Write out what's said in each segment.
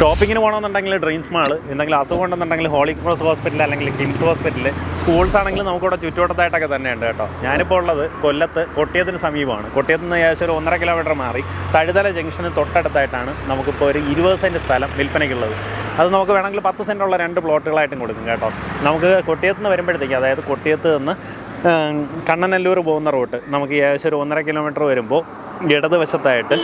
ഷോപ്പിങ്ങിന് പോകണമെന്നുണ്ടെങ്കിൽ dreams mall എന്തെങ്കിലും അസുഖം ഉണ്ടെന്നുണ്ടെങ്കിൽ ഹോളി ക്രോസ് ഹോസ്പിറ്റൽ അല്ലെങ്കിൽ കിംസ് ഹോസ്പിറ്റൽ സ്കൂൾസ് ആണെങ്കിലും നമുക്കിവിടെ ചുറ്റുവട്ടത്തായിട്ടൊക്കെ തന്നെയുണ്ട് കേട്ടോ. ഞാനിപ്പോൾ ഉള്ളത് കൊല്ലത്ത് കൊട്ടിയത്തിന് സമീപമാണ്. കൊട്ടിയത്ത് നിന്ന് ഏകദേശം ഒരു ഒന്നര കിലോമീറ്റർ മാറി തഴുതല ജംഗ്ഷന് തൊട്ടടുത്തായിട്ടാണ് നമുക്കിപ്പോൾ ഒരു ഇരുപത് സെന്റ് സ്ഥലം വിൽപ്പനയ്ക്കുള്ളത്. അത് നമുക്ക് വേണമെങ്കിൽ പത്ത് സെന്റുള്ള രണ്ട് പ്ലോട്ടുകളായിട്ടും കൊടുക്കും കേട്ടോ. നമുക്ക് കൊട്ടിയത്ത് നിന്ന് വരുമ്പോഴത്തേക്ക് അതായത് കൊട്ടിയത്ത് നിന്ന് കണ്ണനല്ലൂർ പോകുന്ന റൂട്ട് നമുക്ക് ഏകദേശം ഒരു ഒന്നര കിലോമീറ്റർ വരുമ്പോൾ ഇടതുവശത്തായിട്ട്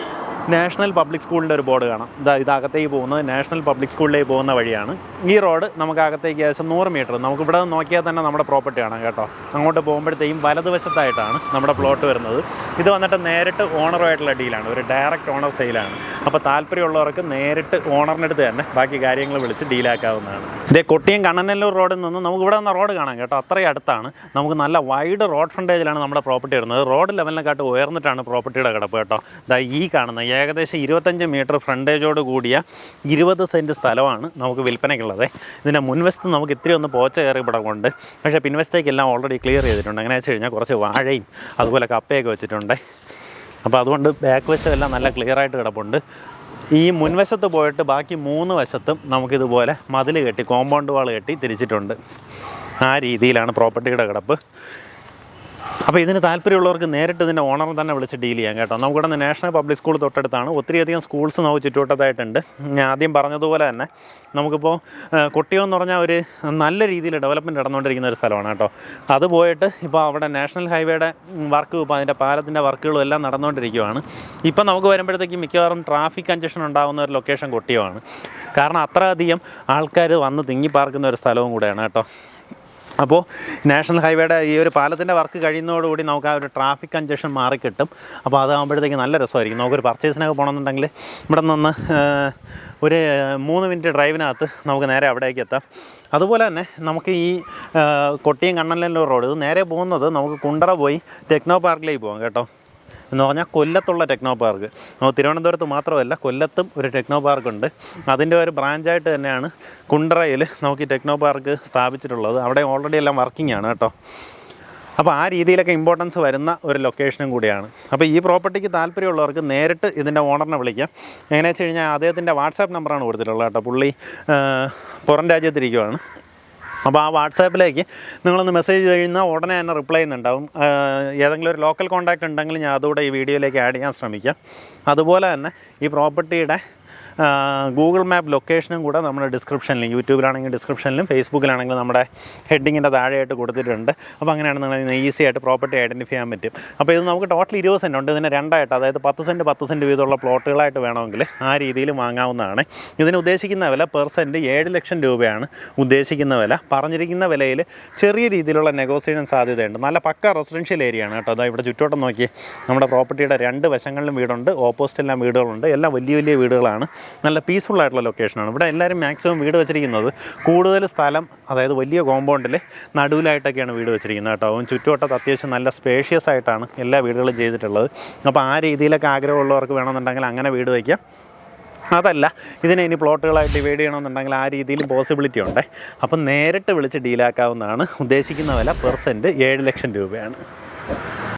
നാഷണൽ പബ്ലിക് സ്കൂളിന്റെ ഒരു ബോർഡ് കാണാം. ഇതാ ഇത് അകത്തേക്ക് പോകുന്നത്. നാഷണൽ പബ്ലിക് സ്കൂളിലേക്ക് പോകുന്ന വഴിയാണ്. ഈ റോഡ് നമുക്ക് അകത്തേക്ക് ഏകദേശം നൂറ് മീറ്റർ. നമുക്ക് ഇവിടെ നോക്കിയാൽ തന്നെ നമ്മുടെ പ്രോപ്പർട്ടി കാണാം കേട്ടോ. അങ്ങോട്ട് പോകുമ്പോഴത്തേക്കും വലതുവശത്തായിട്ടാണ് നമ്മുടെ പ്ലോട്ട് വരുന്നത്. ഇത് വന്നിട്ട് നേരിട്ട് ഓണറുമായിട്ടുള്ള ഡീലാണ്. ഒരു ഡയറക്റ്റ് ഓണർ സെയിലാണ്. അപ്പോൾ താല്പര്യമുള്ളവർക്ക് നേരിട്ട് ഓണറിന്റെ അടുത്ത് തന്നെ ബാക്കി കാര്യങ്ങൾ വിളിച്ച് ഡീലാക്കാവുന്നതാണ്. ഇതേ കൊട്ടിയം കണ്ണനല്ലൂർ റോഡിൽ നിന്ന് നമുക്ക് ഇവിടെ നിന്ന് റോഡ് കാണാം കേട്ടോ. അത്രയും അടുത്താണ്. നമുക്ക് നല്ല വൈഡ് റോഡ് ഫ്രണ്ടേജിലാണ് നമ്മുടെ പ്രോപ്പർട്ടി വരുന്നത്. റോഡ് ലെവലിനെക്കാട്ട് ഉയർന്നിട്ടാണ് പ്രോപ്പർട്ടിയുടെ കിടപ്പ് കേട്ടോ. ദാ ഈ കാണുന്ന ഏകദേശം ഇരുപത്തഞ്ച് മീറ്റർ ഫ്രണ്ടേജോട് കൂടിയ ഇരുപത് സെന്റ് സ്ഥലമാണ് നമുക്ക് വിൽപ്പനയ്ക്കുള്ളത്. ഇതിന്റെ മുൻവശത്ത് നമുക്ക് ഇത്തിരി ഒന്ന് പോച്ച കയറി കിടക്കുന്നുണ്ട് പക്ഷേ പിൻവശത്തേക്കെല്ലാം ഓൾറെഡി ക്ലിയർ ചെയ്തിട്ടുണ്ട്. അങ്ങനെ വെച്ച് കഴിഞ്ഞാൽ കുറച്ച് വാഴയും അതുപോലെ കപ്പയൊക്കെ വെച്ചിട്ടുണ്ട്. അപ്പോൾ അതുകൊണ്ട് ബാക്ക് വശം എല്ലാം നല്ല ക്ലിയർ ആയിട്ട് കിടപ്പുണ്ട്. ഈ മുൻവശത്ത് പോയിട്ട് ബാക്കി മൂന്ന് വശത്തും നമുക്കിതുപോലെ മതിൽ കെട്ടി കോമ്പൗണ്ട് വാൾ കെട്ടി തിരിച്ചിട്ടുണ്ട്. ആ രീതിയിലാണ് പ്രോപ്പർട്ടിയുടെ കിടപ്പ്. അപ്പോൾ ഇതിന് താല്പര്യമുള്ളവർക്ക് നേരിട്ട് ഇതിന്റെ ഓണർ തന്നെ വിളിച്ച് ഡീൽ ചെയ്യാം കേട്ടോ. നമുക്കിവിടെ നിന്ന് നാഷണൽ പബ്ലിക് സ്കൂൾ തൊട്ടടുത്താണ്. ഒത്തിരിയധികം സ്കൂൾസ് നമുക്ക് ചുറ്റുവട്ടത്തായിട്ടുണ്ട്. ഞാൻ ആദ്യം പറഞ്ഞതുപോലെ തന്നെ നമുക്കിപ്പോൾ കുട്ടിയോ എന്ന് പറഞ്ഞാൽ ഒരു നല്ല രീതിയിൽ ഡെവലപ്മെന്റ് നടന്നുകൊണ്ടിരിക്കുന്ന ഒരു സ്ഥലമാണ് കേട്ടോ. അത് പോയിട്ട് ഇപ്പോൾ അവിടെ നാഷണൽ ഹൈവേയുടെ വർക്ക് ഇപ്പോൾ അതിന്റെ പാലത്തിന്റെ വർക്കുകളും എല്ലാം നടന്നുകൊണ്ടിരിക്കുകയാണ് ഇപ്പം നമുക്ക് വരുമ്പോഴത്തേക്കും മിക്കവാറും ട്രാഫിക് കഞ്ചഷൻ ഉണ്ടാകുന്ന ഒരു ലൊക്കേഷൻ കൊട്ടിയമാണ് കാരണം അത്രയധികം ആൾക്കാർ വന്ന് തിങ്ങി പാർക്കുന്ന ഒരു സ്ഥലവും കൂടെയാണ് കേട്ടോ. അപ്പോൾ നാഷണൽ ഹൈവേയുടെ ഈ ഒരു പാലത്തിന്റെ വർക്ക് കഴിയുന്നതോടുകൂടി നമുക്ക് ആ ഒരു ട്രാഫിക് കഞ്ചഷൻ മാറിക്കിട്ടും. അപ്പോൾ അതാകുമ്പോഴത്തേക്ക് നല്ല രസമായിരിക്കും. നമുക്കൊരു പർച്ചേസിനൊക്കെ പോകണമെന്നുണ്ടെങ്കിൽ ഇവിടെ നിന്ന് ഒരു മൂന്ന് മിനിറ്റ് ഡ്രൈവിനകത്ത് നമുക്ക് നേരെ അവിടേക്ക് എത്താം. അതുപോലെ തന്നെ നമുക്ക് ഈ കൊട്ടിയും കണ്ണനല്ലൂർ റോഡ് ഇത് നേരെ പോകുന്നത് നമുക്ക് കുണ്ടറ പോയി ടെക്നോ പാർക്കിലേക്ക് പോകാം കേട്ടോ. എന്ന് പറഞ്ഞാൽ കൊല്ലത്തുള്ള ടെക്നോ പാർക്ക് തിരുവനന്തപുരത്ത് മാത്രമല്ല കൊല്ലത്തും ഒരു ടെക്നോ പാർക്കുണ്ട് അതിന്റെ ഒരു ബ്രാഞ്ചായിട്ട് തന്നെയാണ് കുണ്ടറയിൽ നമുക്ക് ഈ ടെക്നോ പാർക്ക് സ്ഥാപിച്ചിട്ടുള്ളത്. അവിടെ ഓൾറെഡി എല്ലാം വർക്കിംഗ് ആണ് കേട്ടോ. അപ്പോൾ ആ രീതിയിലൊക്കെ ഇമ്പോർട്ടൻസ് വരുന്ന ഒരു ലൊക്കേഷനും കൂടിയാണ്. അപ്പോൾ ഈ പ്രോപ്പർട്ടിക്ക് താല്പര്യമുള്ളവർക്ക് നേരിട്ട് ഇതിന്റെ ഓണറിനെ വിളിക്കാം. എങ്ങനെയാണെന്ന് വെച്ച് കഴിഞ്ഞാൽ അദ്ദേഹത്തിന്റെ വാട്സാപ്പ് നമ്പറാണ് കൊടുത്തിട്ടുള്ളത് കേട്ടോ. പുള്ളി പുറം രാജ്യത്തിരിക്കുവാണ് അപ്പോൾ ആ വാട്സാപ്പിലേക്ക് നിങ്ങളൊന്ന് മെസ്സേജ് കഴിഞ്ഞാൽ ഉടനെ തന്നെ റിപ്ലൈ ചെയ്യുന്നുണ്ടാവും. ഏതെങ്കിലും ഒരു ലോക്കൽ കോൺടാക്റ്റ് ഉണ്ടെങ്കിൽ ഞാൻ അതുകൂടെ ഈ വീഡിയോയിലേക്ക് ആഡ് ചെയ്യാൻ ശ്രമിക്കാം. അതുപോലെ തന്നെ ഈ പ്രോപ്പർട്ടിയുടെ ഗൂഗിൾ മാപ്പ് ലൊക്കേഷനും കൂടെ നമ്മുടെ ഡിസ്ക്രിപ്ഷനിലും യൂട്യൂബിലാണെങ്കിൽ ഡിസ്ക്രിപ്ഷനിലും ഫേസ്ബുക്കിലാണെങ്കിലും നമ്മുടെ ഹെഡിങ്ങിന്റെ താഴെയായിട്ട് കൊടുത്തിട്ടുണ്ട്. അപ്പോൾ അങ്ങനെയാണ് നിങ്ങൾ ഈസി ആയിട്ട് പ്രോപ്പർട്ടി ഐഡന്റിഫൈ ചെയ്യാൻ പറ്റും. അപ്പോൾ ഇത് നമുക്ക് ടോട്ടൽ ഇരുപത് സെന്റ് ഉണ്ട്. ഇതിന് രണ്ടായിട്ട് അതായത് പത്ത് സെന്റ് പത്ത് സെന്റ് വീതമുള്ള പ്ലോട്ടുകളായിട്ട് വേണമെങ്കിൽ ആ രീതിയിൽ വാങ്ങാവുന്നതാണ്. ഇതിന് ഉദ്ദേശിക്കുന്ന വില പെർ സെന്റ് ഏഴ് ലക്ഷം രൂപയാണ് ഉദ്ദേശിക്കുന്ന വില. പറഞ്ഞിരിക്കുന്ന വിലയിൽ ചെറിയ രീതിയിലുള്ള നെഗോസിയേഷൻ സാധ്യതയുണ്ട്. നല്ല പക്ക റെസിഡൻഷ്യൽ ഏരിയ ആണ് കേട്ടോ. അതാ ഇവിടെ ചുറ്റോട്ടം നോക്കി നമ്മുടെ പ്രോപ്പർട്ടിയുടെ രണ്ട് വശങ്ങളിലും വീടുണ്ട് ഓപ്പോസിറ്റ് എല്ലാം വീടുകളുണ്ട്. എല്ലാം വലിയ വലിയ വീടുകളാണ്. നല്ല പീസ്ഫുൾ ആയിട്ടുള്ള ലൊക്കേഷനാണ് ഇവിടെ എല്ലാവരും മാക്സിമം വീട് വെച്ചിരിക്കുന്നത് കൂടുതൽ സ്ഥലം അതായത് വലിയ കോമ്പൗണ്ടിൽ നടുവിലായിട്ടൊക്കെയാണ് വീട് വെച്ചിരിക്കുന്നത് കേട്ടോ. ചുറ്റുവട്ടത്ത് അത്യാവശ്യം നല്ല സ്പേഷ്യസ് ആയിട്ടാണ് എല്ലാ വീടുകളും ചെയ്തിട്ടുള്ളത്. അപ്പോൾ ആ രീതിയിലൊക്കെ ആഗ്രഹമുള്ളവർക്ക് വേണമെന്നുണ്ടെങ്കിൽ അങ്ങനെ വീട് വയ്ക്കാം അതല്ല ഇതിനെ ഇനി പ്ലോട്ടുകളായിട്ട് ഡിവൈഡ് ചെയ്യണമെന്നുണ്ടെങ്കിൽ ആ രീതിയിലും പോസിബിലിറ്റി ഉണ്ട്. അപ്പം നേരിട്ട് വിളിച്ച് ഡീലാക്കാവുന്നതാണ് ഉദ്ദേശിക്കുന്ന വില പെർസെന്റ് ഏഴ് ലക്ഷം രൂപയാണ്.